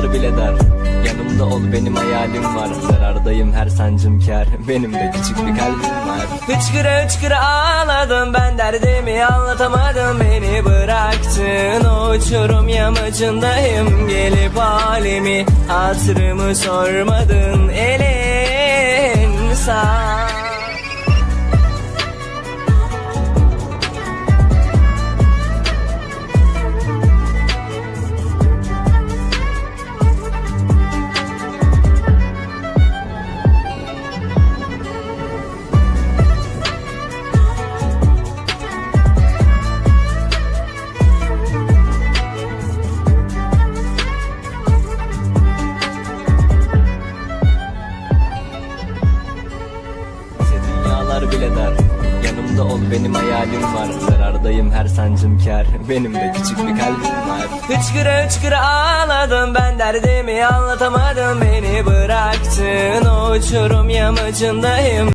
Dünyalar bile dar. Yanımda ol benim hayalim var. Zarardayım her sancım kar Benim de küçük bir kalbim var. Hıçkıra hıçkıra ağladım Ben derdimi anlatamadım. Beni bıraktın uçurum yamacındayım. Gelip halimi hatırımı sormadın dünyalar bile dar. Yanımda ol benim hayalim var. Zarardayım her sancım kar. Benim de küçük bir kalbim var. Hıçkıra hıçkıra ağladım. Ben derdimi anlatamadım. Beni bıraktın. O uçurum yamacındayım